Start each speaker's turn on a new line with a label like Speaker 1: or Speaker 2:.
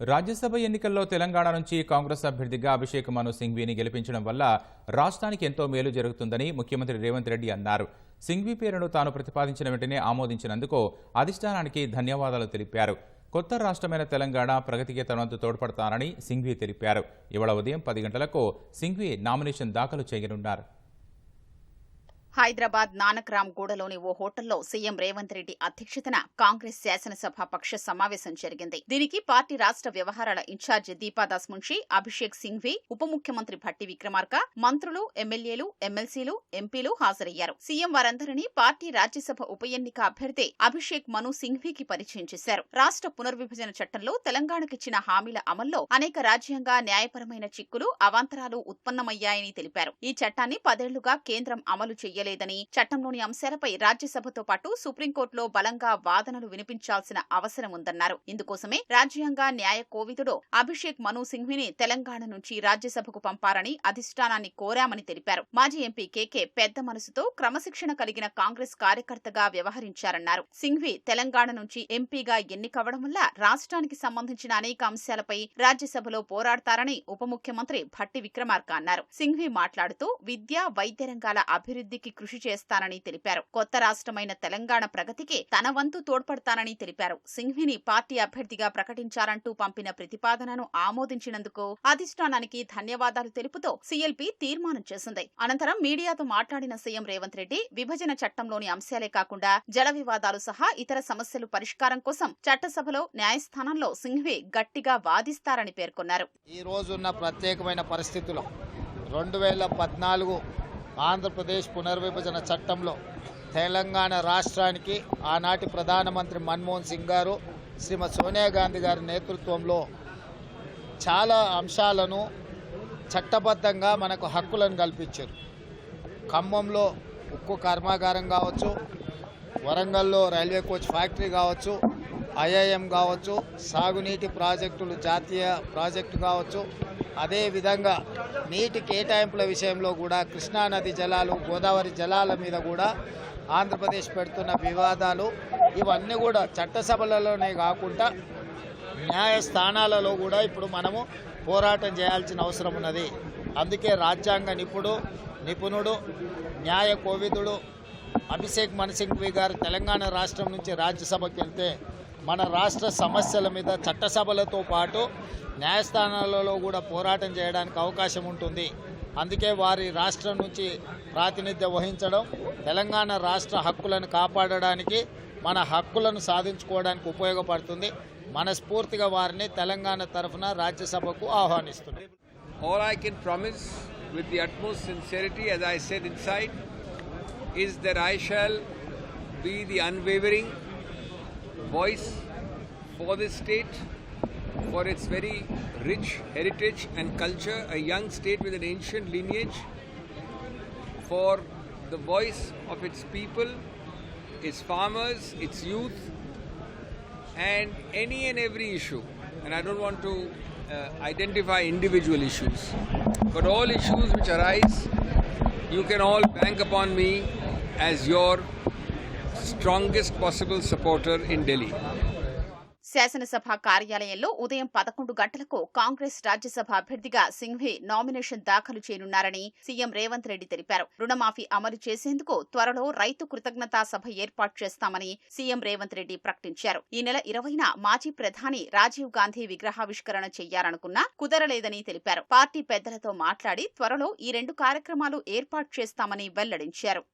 Speaker 1: రాజ్యసభ ఎన్నికల్లో తెలంగాణ నుంచి కాంగ్రెస్ అభ్యర్థిగా అభిషేక్ మను సింఘ్వీని గెలిపించడం వల్ల రాష్ట్రానికి ఎంతో మేలు జరుగుతుందని ముఖ్యమంత్రి రేవంత్ రెడ్డి అన్నారు. సింఘ్వీ పేరును తాను ప్రతిపాదించిన వెంటనే ఆమోదించినందుకు అధిష్టానానికి ధన్యవాదాలు తెలిపారు. కొత్త రాష్ట్రమైన తెలంగాణ ప్రగతికి తనంతు తోడ్పడతానని సింఘ్వీ తెలిపారు. ఇవాళ ఉదయం పది గంటలకు సింఘ్వీ నామినేషన్ దాఖలు చేయనున్నారు.
Speaker 2: హైదరాబాద్ నానక్రామ్ గూడలోని ఓ హోటల్లో సీఎం రేవంత్ రెడ్డి అధ్యక్షతన కాంగ్రెస్ శాసనసభ పక్ష సమావేశం జరిగింది. దీనికి పార్టీ రాష్ట్ర వ్యవహారాల ఇన్ఛార్జి దీపాదాస్ మున్షి అభిషేక్ సింఘ్వి ఉప ముఖ్యమంత్రి భట్టి విక్రమార్క మంత్రులు ఎమ్మెల్యేలు ఎమ్మెల్సీలు ఎంపీలు హాజరయ్యారు. సీఎం వారందరినీ పార్టీ రాజ్యసభ ఉప ఎన్నిక అభ్యర్థి అభిషేక్ మను సింఘ్వీకి పరిచయం చేశారు. రాష్ట్ర పునర్విభజన చట్టంలో తెలంగాణకిచ్చిన హామీల అమల్లో అనేక రాజ్యాంగ న్యాయపరమైన చిక్కులు అవాంతరాలు ఉత్పన్నమయ్యాయని తెలిపారు. ఈ చట్టాన్ని పదేళ్ళుగా కేంద్రం అమలు చేయాలి చేయలేదని చట్టంలోని అంశాలపై రాజ్యసభతో పాటు సుప్రీంకోర్టులో బలంగా వాదనలు వినిపించాల్సిన అవసరం ఉందన్నారు. ఇందుకోసమే రాజ్యాంగ న్యాయ కోవిదుడు అభిషేక్ మను సింఘ్విని తెలంగాణ నుంచి రాజ్యసభకు పంపారని అధిష్టానాన్ని కోరామని తెలిపారు. మాజీ ఎంపీ కేకే పెద్ద మనసుతో క్రమశిక్షణ కలిగిన కాంగ్రెస్ కార్యకర్తగా వ్యవహరించారన్నారు. సింఘ్వి తెలంగాణ నుంచి ఎంపీగా ఎన్నికవడం వల్ల రాష్ట్రానికి సంబంధించిన అనేక అంశాలపై రాజ్యసభలో పోరాడతారని ఉప ముఖ్యమంత్రి భట్టి విక్రమార్క అన్నారు. సింఘ్వి మాట్లాడుతూ విద్య వైద్య రంగాల అభివృద్ధికి కృషి చేస్తానని తెలిపారు. కొత్త రాష్ట్రమైన తెలంగాణ ప్రగతికి తన వంతు తోడ్పడతానని తెలిపారు. సింఘ్విని పార్టీ అభ్యర్థిగా ప్రకటించారంటూ పంపిన ప్రతిపాదనను ఆమోదించినందుకు అధిష్టానానికి ధన్యవాదాలు తెలుపుతూ సీఎల్పీ తీర్మానం చేసింది. అనంతరం మీడియాతో మాట్లాడిన సీఎం రేవంత్ రెడ్డి విభజన చట్టంలోని అంశాలే కాకుండా జల వివాదాలు సహా ఇతర సమస్యలు పరిష్కారం కోసం చట్టసభలో న్యాయస్థానంలో సింఘ్వి గట్టిగా వాదిస్తారని పేర్కొన్నారు.
Speaker 3: ఈ రోజున్న ప్రత్యేకమైన పరిస్థితుల్లో రెండు వేల పద్నాలుగు ఆంధ్రప్రదేశ్ పునర్విభజన చట్టంలో తెలంగాణ రాష్ట్రానికి ఆనాటి ప్రధానమంత్రి మన్మోహన్ సింగ్ గారు శ్రీమతి సోనియా గాంధీ గారి నేతృత్వంలో చాలా అంశాలను చట్టబద్ధంగా మనకు హక్కులను కల్పించారు. ఖమ్మంలో ఉక్కు కర్మాగారం కావచ్చు వరంగల్లో రైల్వే కోచ్ ఫ్యాక్టరీ కావచ్చు ఐఐఎం కావచ్చు సాగునీటి ప్రాజెక్టులు జాతీయ ప్రాజెక్టు కావచ్చు. అదేవిధంగా నీటి కేటాయింపుల విషయంలో కూడా కృష్ణానది జలాలు గోదావరి జలాల మీద కూడా ఆంధ్రప్రదేశ్ పెడుతున్న వివాదాలు ఇవన్నీ కూడా చట్టసభలలోనే కాకుండా న్యాయస్థానాలలో కూడా ఇప్పుడు మనము పోరాటం చేయాల్సిన అవసరం ఉన్నది. అందుకే రాజ్యాంగ నిపుణుడు నిపుణుడు న్యాయ కోవిదుడు అభిషేక్ మన్సింగ్వి గారు తెలంగాణ రాష్ట్రం నుంచి రాజ్యసభకి వెళ్తే మన రాష్ట్ర సమస్యల మీద చట్టసభలతో పాటు న్యాయస్థానాలలో కూడా పోరాటం చేయడానికి అవకాశం ఉంటుంది. అందుకే వారి రాష్ట్రం నుంచి ప్రాతినిధ్యం వహించడం తెలంగాణ రాష్ట్ర హక్కులను కాపాడడానికి మన హక్కులను సాధించుకోవడానికి ఉపయోగపడుతుంది. మనస్ఫూర్తిగా వారిని తెలంగాణ తరఫున రాజ్యసభకు ఆహ్వానిస్తుంది
Speaker 4: All I can promise with the utmost sincerity, as I said inside, is that I shall be the unwavering voice for this state, for its very rich heritage and culture, a young state with an ancient lineage, for the voice of its people, its farmers, its youth, and any and every issue. And I don't want to uh, identify individual issues, but all issues which arise, you can all bank upon me as your strongest possible supporter in Delhi
Speaker 2: శాసనసభ కార్యాలయంలో ఉదయం పదకొండు గంటలకు కాంగ్రెస్ రాజ్యసభ అభ్యర్థిగా Singhvi nomination దాఖలు చేయనున్నారని CM Revanth Reddy తెలిపారు. రుణమాఫీ అమలు చేసేందుకు త్వరలో రైతు కృతజ్ఞతా సభ ఏర్పాటు చేస్తామని సీఎం రేవంత్ రెడ్డి ప్రకటించారు. ఈ నెల ఇరవైన మాజీ ప్రధాని రాజీవ్ గాంధీ విగ్రహావిష్కరణ చేయాలనుకున్నా కుదరలేదని తెలిపారు. పార్టీ పెద్దలతో మాట్లాడి త్వరలో ఈ రెండు కార్యక్రమాలు ఏర్పాటు చేస్తామని వెల్లడించారు.